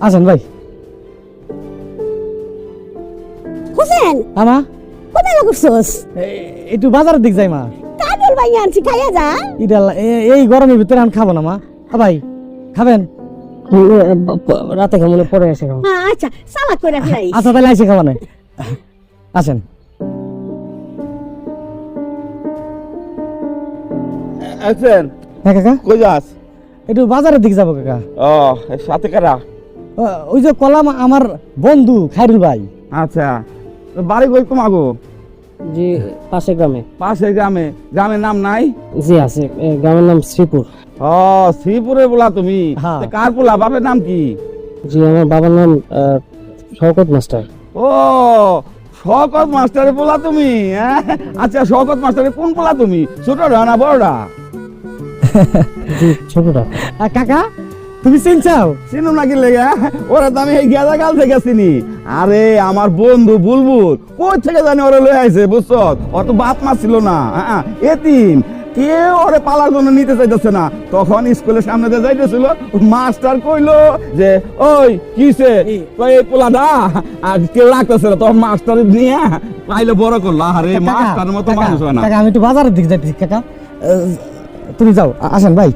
আসেন ভাই। হোসেন! আমা? কোথায় করছস? এ- একটু বাজারের দিক যাই মা। কাজল ভাই আনছি খাইয়া যা। এ- এই গরমের ভিতরে আমি খাব না মা। আ ভাই খাবেন? রাতে কেমন পরে এসে খাব। হ্যাঁ আচ্ছা সালাদ করে ফেলাই আচ্ছা তাহলে আইসে খাওয়ানে আসেন। আছেন? হ্যাঁ কাকা? কই যাস? একটু বাজারের দিক যাব কাকা। ও সাথে কারা? ওই যে কলাম আমার বন্ধু খাইরুল ভাই। আচ্ছা তো বাড়ি কই কমাগো জি পাশে গ্রামে। পাশের গ্রামে গ্রামের নাম নাই? জি আছে গ্রামের নাম শ্রীপুর। ও শ্রীপুরে বলা তুমি? হ্যাঁ। তা কার পোলা বাপের নাম কি? জি আমার বাবার নাম শওকত মাস্টার। ও শকত মাস্টারের পোলা তুমি হ্যাঁ? আচ্ছা শকত মাস্টারের কোন পোলা তুমি? ছোটরা না বড়রা? জি ছোটটা আর কাকা? তুমি চিনছাও চিনো নাকি লেগে? ওরা তো আমি এই গেদা গাল থেকে চিনি। আরে আমার বন্ধু বুলবুল কই থেকে জানি ওরা লয়ে আইছে বুঝছ? অত বাপ মা ছিল না হ্যাঁ এতিম। কেউ ওরে পালার জন্য নিতে চাইতেছে না। তখন স্কুলের সামনে দিয়ে যাইতেছিল মাস্টার কইলো যে ওই কিসে এই পোলাডা আর কেউ রাখতেছে না। তখন মাস্টার নিয়ে পাইলে বড় করল আরে মাস্টার মতো মানুষ হয় না। আমি একটু বাজারের দিক যাইতেছি কাকা। তুমি যাও আসেন ভাই।